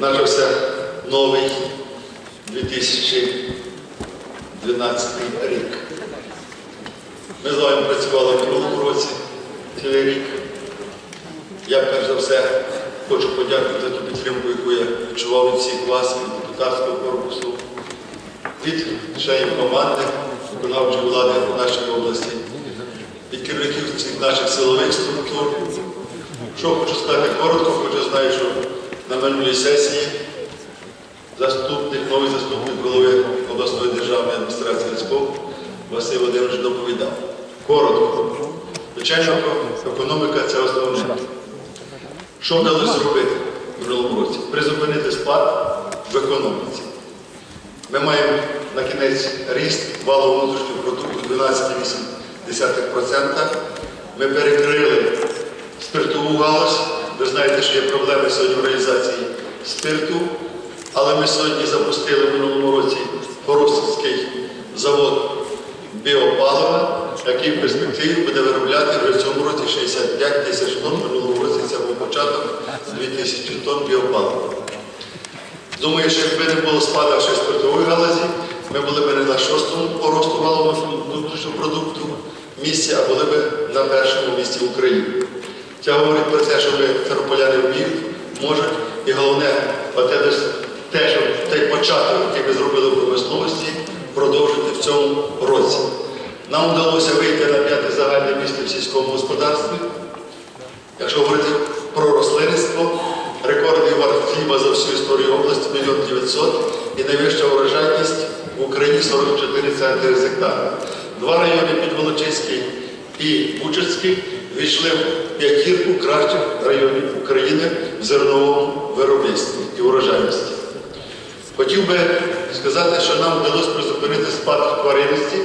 Начався новий 2012 рік. Ми з вами працювали в минулому році цілий рік. Я перш за все хочу подякувати за ту підтримку, яку я відчував від всіх вас, від депутатського корпусу, від членів команди виконавчої влади в нашій області, від керівників цих наших силових структур. Що хочу сказати коротко, хоча знаю, що на минулій сесії заступник, новий заступник голови обласної державної адміністрації СПО Василь Володимирович доповідав. Коротко. Звичайно, економіка це основне. Що вдалося зробити в минулому році? Призупинити спад в економіці. Ми маємо на кінець ріст валового внутрішнього продукту 12,8%. Ми перекрили спиртову галузь. Ви знаєте, що є проблеми сьогодні в реалізації спирту, але ми сьогодні запустили в минулому році Хоростівський завод біопалива, який в перспективі буде виробляти в цьому році 65 тисяч тонн. В минулому році це був початок 2 тисячі тонн біопалива. Думаю, що якби не було спада ще спиртової галузі, ми були б не на шостому по росту валового внутрішнього продукту місці, а були б на першому місці в Україні. Це говорить про те, що ми тернополяни вміють, можуть, і головне, те, що той початок, який ми зробили в промисловості, продовжити в цьому році. Нам вдалося вийти на п'яте загальне місце в сільському господарстві. Якщо говорити про рослинництво, рекордний варт хліба за всю історію області 1 900 і найвища урожайність в Україні 44 центри з гектара. Два райони Підволочиський і Бучацький війшли в п'ятірку кращих районів України в зерновому виробництві і урожайності. Хотів би сказати, що нам вдалося призупинити спад тваринності,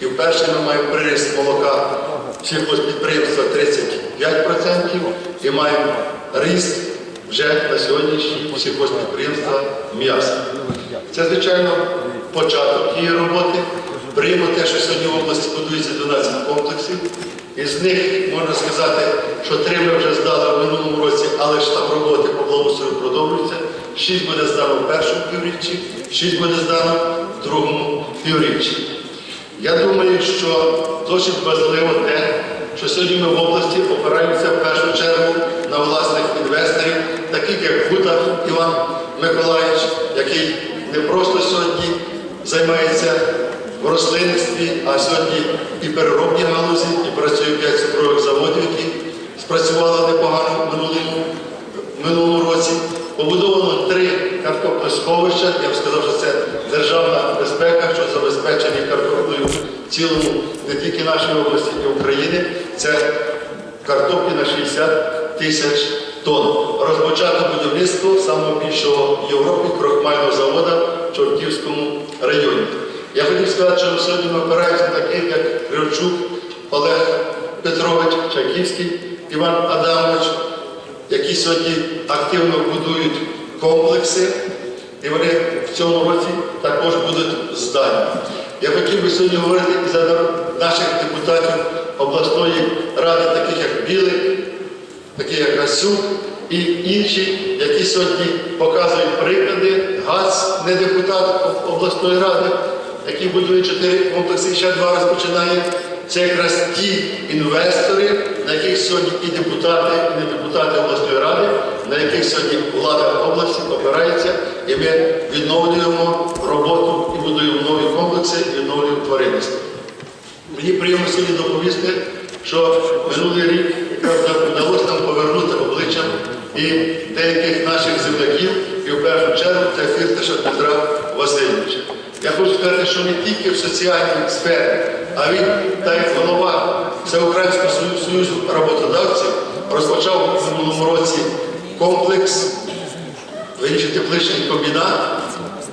і вперше ми маємо приріст молока сільхозпідприємства 35% і маємо ріст вже на сьогоднішній сільхозпідприємства м'яса. Це, звичайно, початок її роботи. Приємно те, що сьогодні в області будується 12 комплексів. Із них можна сказати, що три ми вже здали в минулому році, але штаб роботи по благоустрою продовжується. Шість буде здано в першому півріччі, шість буде здано в другому півріччі. Я думаю, що досить важливо те, що сьогодні ми в області опираємося в першу чергу на власних інвесторів, таких як Гута Іван Миколаївич, який не просто сьогодні займається в рослинництві, а сьогодні і переробні галузі, і працює 5 цукрових заводів, які спрацювали непогано в минулому, в минулому році. Побудовано три картоплесховища. Я б сказав, що це державна безпека, що забезпечені картоплею в цілому не тільки нашої області, і України. Це картоплі на 60 тисяч тонн. Розпочато будівництво самого більшого в Європі крохмального заводу в Чортківському районі. Я хотів сказати, що сьогодні ми опираємося таких, як Кривчук, Олег Петрович, Чайківський, Іван Адамович, які сьогодні активно будують комплекси, і вони в цьому році також будуть здані. Я хотів би сьогодні говорити і за наших депутатів обласної ради, таких як Білик, такі як Гасюк і інші, які сьогодні показують приклади. ГАЗ, не депутат обласної ради, який будує чотири комплекси, ще два розпочинає. Це якраз ті інвестори, на яких сьогодні і депутати, і не депутати обласної ради, на яких сьогодні влада області опирається, і ми відновлюємо роботу і будуємо нові комплекси, і відновлюємо тваринництво. Мені приємно сьогодні доповісти, що минулий рік вдалося нам повернути обличчя і деяких наших земляків, і в першу чергу це Фірташа Петра Васильовича. Я хочу сказати, що не тільки в соціальній сфері, а він, та як голова Всеукраїнського Союзу- роботодавців, розпочав в минулому році комплекс вирішити тепличний комбінат,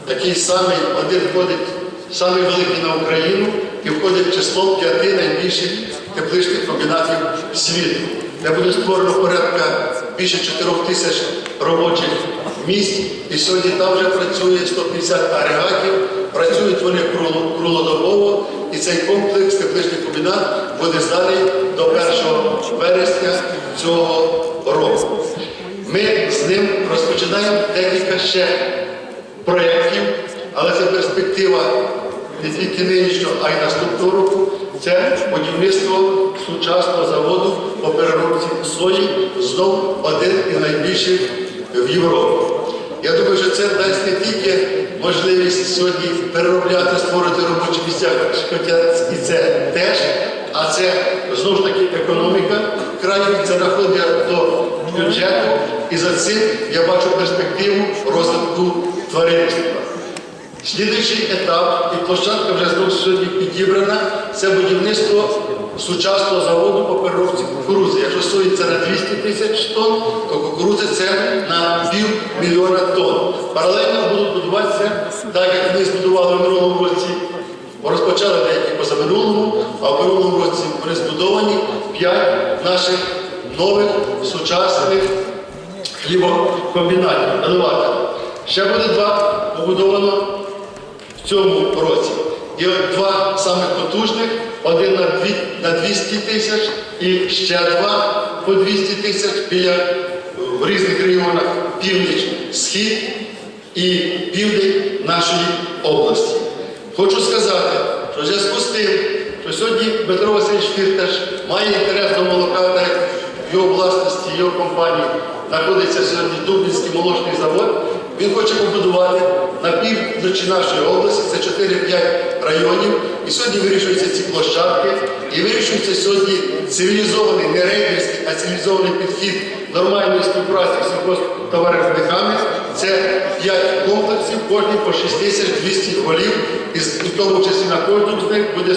який самий один входить, самий великий на Україну і входить в число п'яти найбільших тепличних комбінатів світу. Де буде створено порядка більше 4 тисяч робочих місць. І сьогодні там вже працює 150 агрегатів, працюють вони круглодобово, і цей комплекс тепличний комбінат буде зданий до 1 вересня цього року. Ми з ним розпочинаємо декілька ще проєктів, але це перспектива не тільки нинішнього, а й наступного року. Це будівництво сучасного заводу по переробці сої, знов один із найбільших в Європі. Я думаю, що це дасть не тільки можливість сьогодні переробляти, створити робочі місця, хоча і це теж, а це знову ж таки економіка краю, це рахунок до бюджету, і за цим я бачу перспективу розвитку тваринництва. Слідуючий етап, і площадка вже сьогодні підібрана, це будівництво сучасного заводу по переробці кукурузи. Якщо сої це на 200 тисяч тонн, то кукурузи це на пів мільйона тонн. Паралельно будуть будуватися, так як ми збудували в минулому році, розпочали деякі позаминулому, а в минулому році вони збудовані 5 наших нових сучасних хлібокомбінатів, елеваторів. Ще буде два побудовано в цьому році. І от два самих потужних, один на дві- на 200 тисяч і ще два по 200 тисяч біля в різних регіонах північ, схід і південь нашої області. Хочу сказати, що в зв'язку з тим, що сьогодні Петро Васильович Фірташ має інтерес до молока, так в його власності, його компанії знаходиться сьогодні Дубінський молочний завод. Він хоче побудувати на півночі нашої області, це 4-5 районів. І сьогодні вирішуються ці площадки, і вирішується сьогодні цивілізований, не рейдерський, а цивілізований підхід нормальної співпраці з сільхозтоваровиробниками. Це 5 комплексів, кожні по 6200 голів, і в тому числі на кожному з них буде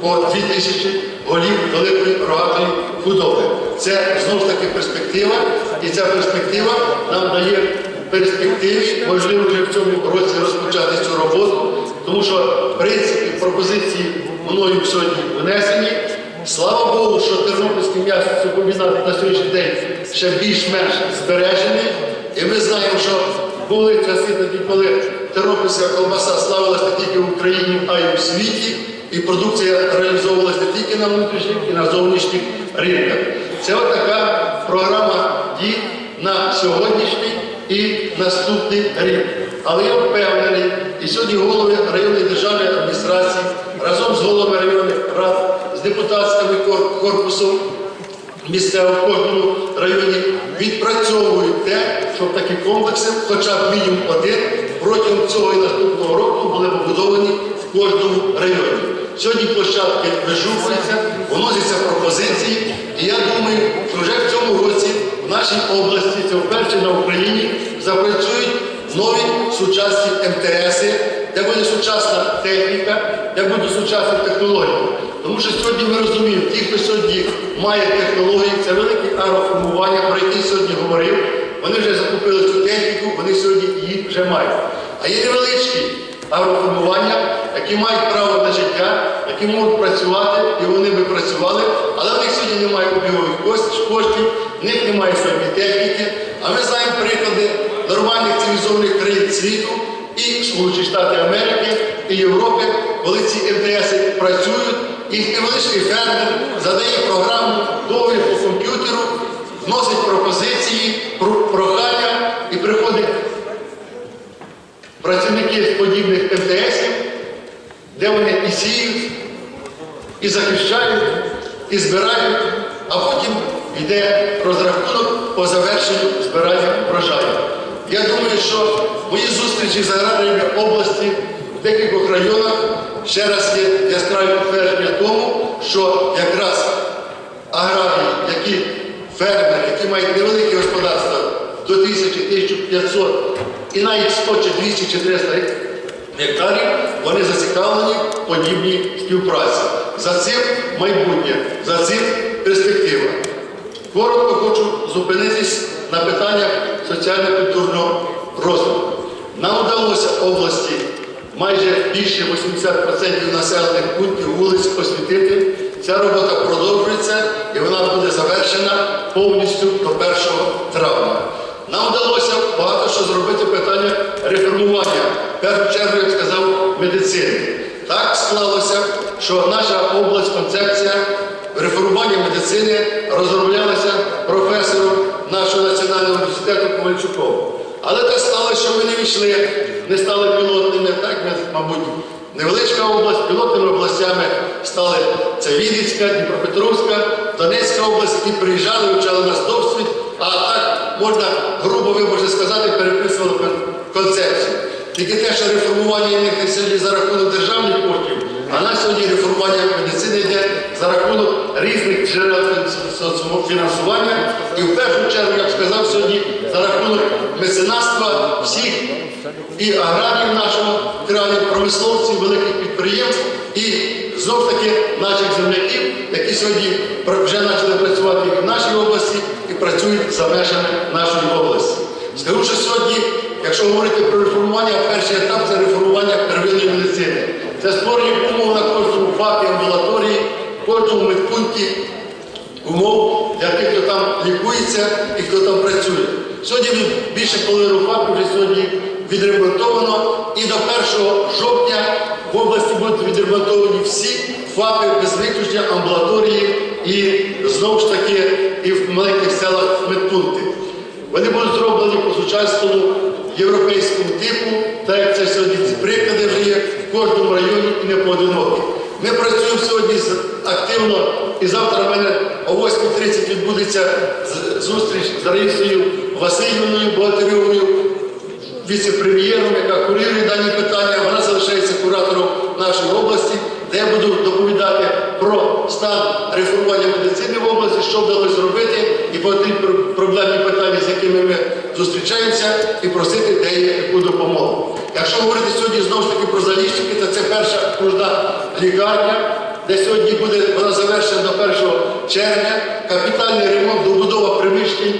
по 2000 голів великої рогатої худоби. Це знову ж таки перспектива, і ця перспектива нам дає перспективі, можливо, вже в цьому році розпочати цю роботу, тому що в принципі пропозиції мною сьогодні внесені. Слава Богу, що Тернопільський м'ясокомбінат на сьогоднішній день ще більш-менш збережений. І ми знаємо, що були часи тоді, коли тернопільська колбаса славилась не тільки в Україні, а й у світі, і продукція реалізовувалася не тільки на внутрішніх, і на зовнішніх ринках. Це от така програма дій на сьогоднішній і наступний рік. Але я впевнений, і сьогодні голови районної державної адміністрації разом з головами районних рад, з депутатським корпусом місцево в кожному районі відпрацьовують те, щоб такі комплекси, хоча б мінімум один, протягом цього і наступного року були побудовані в кожному районі. Сьогодні площадки вишукуються, вносяться пропозиції, і я думаю, що вже в цьому році в нашій області, це вперше на Україні, запрацюють нові сучасні МТСи, де буде сучасна техніка, де будуть сучасні технології. Тому що сьогодні ми розуміємо, ті, хто сьогодні має технології, це велике аероформування, про які сьогодні говорив. Вони вже закупили цю техніку, вони сьогодні її вже мають. А є невеличкі агроформування, які мають право на життя, які можуть працювати, і вони би працювали, але в них сьогодні немає обігових коштів, в них немає сьогодні техніки. А ми знаємо приклади нормальних цивілізованих країн світу і Сполучені Штати Америки, і Європи, коли ці МТСи працюють, їх невеличкий фермер задає програму договір по комп'ютеру, вносить пропозиції, прохання і приходить працівники подібних МТСів, де вони і сіють, і захищають, і збирають, а потім йде розрахунок по завершенню збирання врожаю. Я думаю, що мої зустрічі з аграріями області в декількох районах ще раз є яскраві підтвердження тому, що якраз аграрії, які фермери, які мають невеликі господарства до 1000, 1500 і навіть 100 чи 200 чи 300 гектарів, вони зацікавлені в подібній співпраці. За цим майбутнє, за цим перспектива. Коротко хочу зупинитись на питаннях соціально-культурного розвитку. Нам вдалося області майже більше 80% населених пунктів вулиць освітити. Ця робота продовжується і вона буде завершена повністю до 1 травня. Нам вдалося багато що зробити питання реформування, першу чергу, як сказав, медицини. Так склалося, що наша область, концепція реформування медицини розроблялася професором нашого національного університету Ковальчуком. Але так сталося, що ми не війшли, не стали пілотними, так, мабуть, невеличка область, пілотними областями стали це Вінницька, Дніпропетровська, Донецька область, які приїжджали, вивчали нас досвід, а так можна, грубо ви сказати, переписували концепцію. Тільки те, що реформування не сьогодні за рахунок державних коштів, а на сьогодні реформування медицини йде за рахунок різних джерел фінансування. І в першу чергу, я сказав, сьогодні за рахунок меценатства всіх і аграріїв нашого краю, промисловців, великих підприємств і знов таки наших земляків, які сьогодні вже почали працювати в нашій області і працюють за межами нашої області. Скажу, що сьогодні, якщо говорити про реформування, перший етап це реформування первинної медицини. Це створення умов на кожному ФАПі, амбулаторії, кожному медпункті умов для тих, хто там лікується і хто там працює. Сьогодні більше половини ФАПів вже сьогодні відремонтовано і до 1 жовтня в області будуть відремонтовані всі ФАПи без виключення амбулаторії і знову ж таки і в маленьких селах медпункти. Вони будуть зроблені по сучасному європейському типу, так як це сьогодні приклади вже є в кожному районі і не поодинокі. Ми працюємо сьогодні активно і завтра в мене о 8.30 відбудеться зустріч з Раїсою Васильівною Богатирьовою, віце-прем'єром, яка курірує дані питання. Вона залишається куратором нашої області, де я буду доповідати про стан реформування медицини в області, що вдалося зробити, і по ті проблемні питання, з якими ми зустрічаємося, і просити, де є яку допомогу. Якщо говорити сьогодні знову ж таки про заліщики, то це перша окружна лікарня, де сьогодні буде вона завершена до 1 червня, капітальний ремонт, добудова приміщень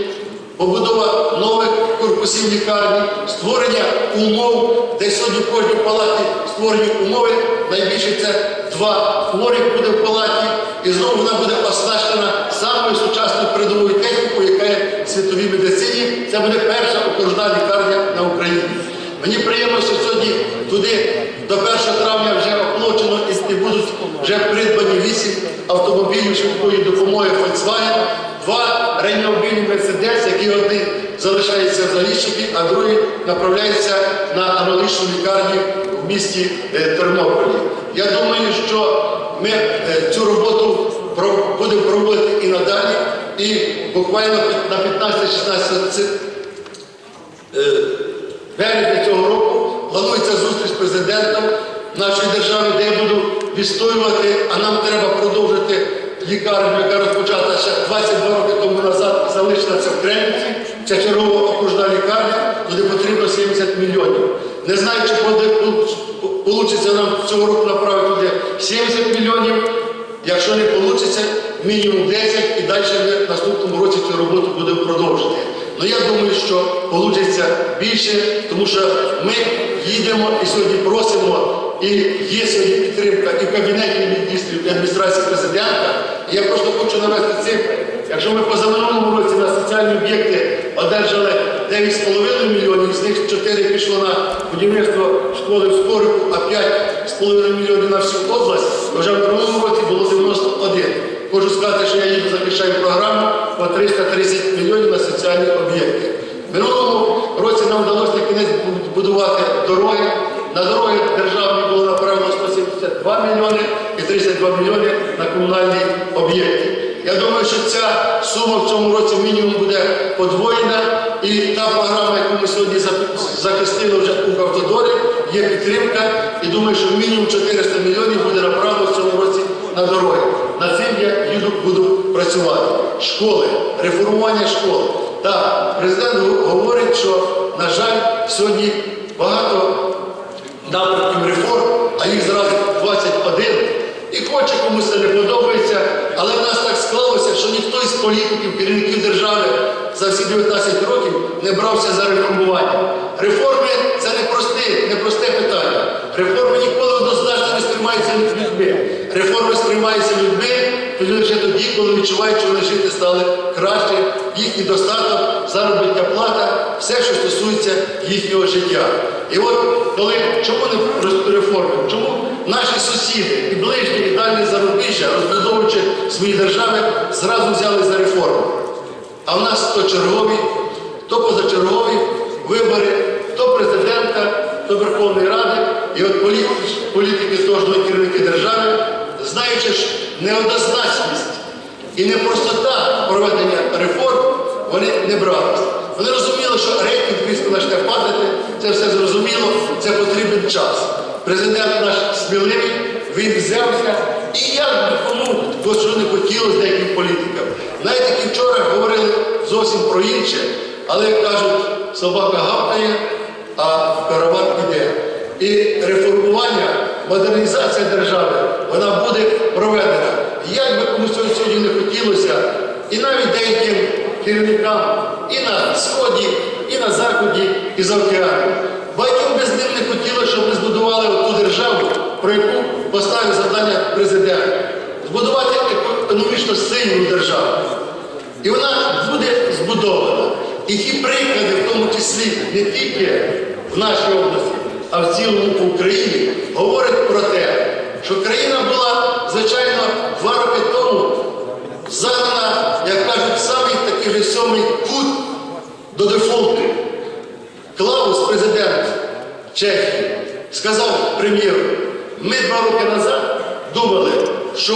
побудова нових корпусів лікарні, створення умов, де сьогодні в кожній палаті створені умови. Найбільше це два хворих буде в палаті, і знову вона буде оснащена самою сучасною передовою технікою, яка є в світовій медицині. Це буде перша окружна лікарня на Україні. Мені приємно, що сьогодні туди до 1 травня вже оплачено і будуть вже придбані 8 автомобілів швидкої допомоги Volkswagen, два реанімобільні Мерседес, які один залишається в Заліщині, а другий направляється на аналогічну лікарню в місті е, Тернополі. Я думаю, що ми е, цю роботу будемо проводити і надалі, і буквально на 15-16 Е, березня цього року планується зустріч з президентом нашої держави, де я буду відстоювати, а нам треба продовжити лікарню, яка розпочата ще 22 роки тому назад, залишила це в Кремлівці. Це чергова окружна лікарня, туди потрібно 70 мільйонів. Не знаю, чи вийде нам цього року направити туди 70 мільйонів. Якщо не вийде, мінімум 10 і далі ми в наступному році цю роботу будемо продовжити. Ну я думаю, що вийде більше, тому що ми їдемо і сьогодні просимо, і є сьогодні підтримка і в кабінеті міністрів, і адміністрації президента. Я просто хочу навести цифри. Якщо ми позаминулому році на соціальні об'єкти одержали 9,5 мільйонів, з них 4 пішло на будівництво школи в Скорику, а 5,5 мільйонів на всю область, вже в минулому році було 91. Хочу сказати, що я їду захищаю програму по 330 мільйонів на соціальні об'єкти. Минулому році нам вдалося на кінець будувати дороги. На дороги державні було направлено 172 мільйони і 32 мільйони на комунальні об'єкти. Я думаю, що ця сума в цьому році мінімум буде подвоєна, і та програма, яку ми сьогодні захистили вже у Автодорі, є підтримка. І думаю, що мінімум 400 мільйонів буде направлено в цьому році на дороги. Над цим я їду, буду працювати. Школи, реформування школ. Так, президент говорить, що, на жаль, сьогодні багато напрямків реформ, а їх зразу 21. І хоче комусь це не подобається, але в нас так склалося, що ніхто із політиків, керівників держави за всі 19 років не брався за реформування. Реформи це не просте, не просте питання. Реформи ніколи однозначно не сприймаються людьми. Реформи сприймаються людьми тоді лише тоді, коли відчувають, що вони жити стали краще, їхній достаток, заробітна плата, все, що стосується їхнього життя. І от коли чому не реформи? Чому наші сусіди і ближні, і дальні зарубіжжя, розбудовуючи свої держави, зразу взяли за реформу? А в нас то чергові, то позачергові вибори, то президента, то Верховної Ради. І от політики, кожного керівника держави, знаючи ж неоднозначність і не простота проведення реформ, вони не бралися. Вони розуміли, що рейтинг різко почне падати, це все зрозуміло, це потрібен час. Президент наш сміливий, він взявся, і як би кому, бо не хотілося деяким політикам. Навіть які вчора говорили зовсім про інше, але як кажуть, собака гавкає, а караван піде. І реформування, модернізація держави, вона буде проведена. Як би комусь сьогодні не хотілося, і навіть деяким керівникам і на Сході, і на Заході, і за океаном. Багатьом без ним не хотілося, щоб ми збудували ту державу, про яку поставив завдання президент. Збудувати економічно сильну державу. І вона буде збудована. І ті приклади, в тому числі не тільки в нашій області, а в цілому по Україні, говорять про те, що країна була, звичайно, два роки тому загнана, як кажуть, в самий такий же сьомий кут до дефолту. Клаус, президент Чехії, сказав прем'єру, ми два роки назад думали, що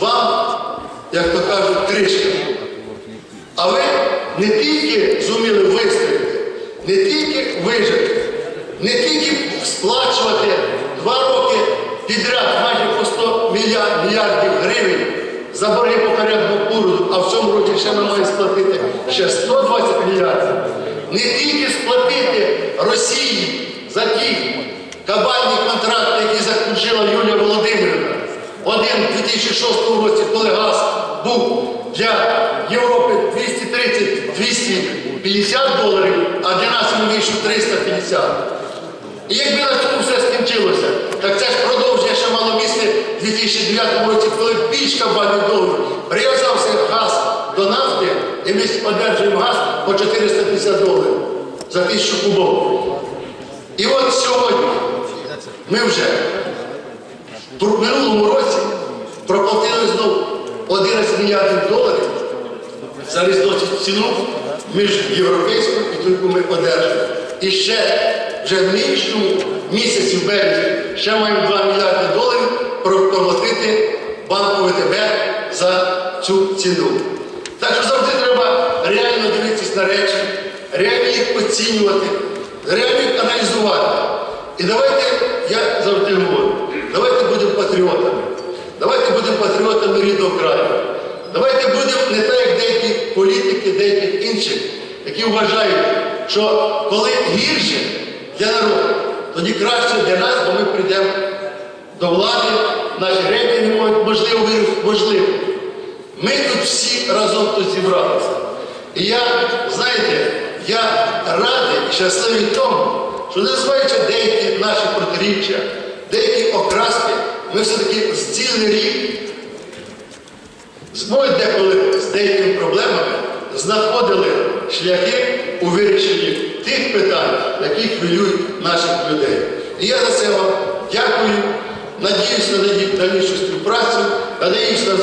вам, як то кажуть, кришка. А ви не тільки зуміли вистояти, не тільки вижити, не тільки сплачувати два роки підряд майже по 100 мільярдів гривень за борги по порядку курсу, а в цьому році ще ми маємо сплатити ще 120 мільярдів. Не тільки сплатити Росії за ті кабальні контракти, які заключила Юлія Володимирівна. Один у 2006 році, коли газ був для Європи 230-250 доларів, а для нас він вийшов 350. І якби на цьому все скінчилося, так це ж продовження ще мало місце в 2009 році, коли більш кабальний долар прив'язався газ до нафти, і ми одержуємо газ по 450 доларів за тисячу кубов. І от сьогодні ми вже в минулому році проплатили знову 11 мільярдів доларів за різницю ціну між європейською і яку ми одержали. І ще вже в нинішньому місяці, в березні, ще маємо 2 мільярди доларів проплатити банку ВТБ за цю ціну. Так що завжди треба реально дивитися на речі, реально їх оцінювати, реально їх аналізувати. І давайте, я завжди говорю, давайте будемо патріотами. Давайте будемо патріотами рідного краю. Давайте будемо не так, як деякі політики, деяких інших, які вважають, що коли гірше для народу, тоді краще для нас, бо ми прийдемо до влади, наші рейтинги можуть, можливо, вирішити, можливо. Ми тут всі разом тут зібралися. І я, знаєте, я радий і щасливий тому, що незважаючи деякі наші протиріччя, деякі окраски, ми все-таки з цілий рік зможуть деколи з деякими проблемами знаходили шляхи у вирішенні тих питань, які хвилюють наших людей. І я за це вам дякую, надіюсь на дальнішу співпрацю, надіюсь на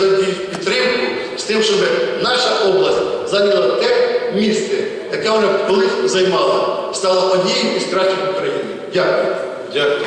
підтримку з тим, щоб наша область зайняла те місце, яке вона колись займала, стала однією із кращих України. Дякую. Дякую.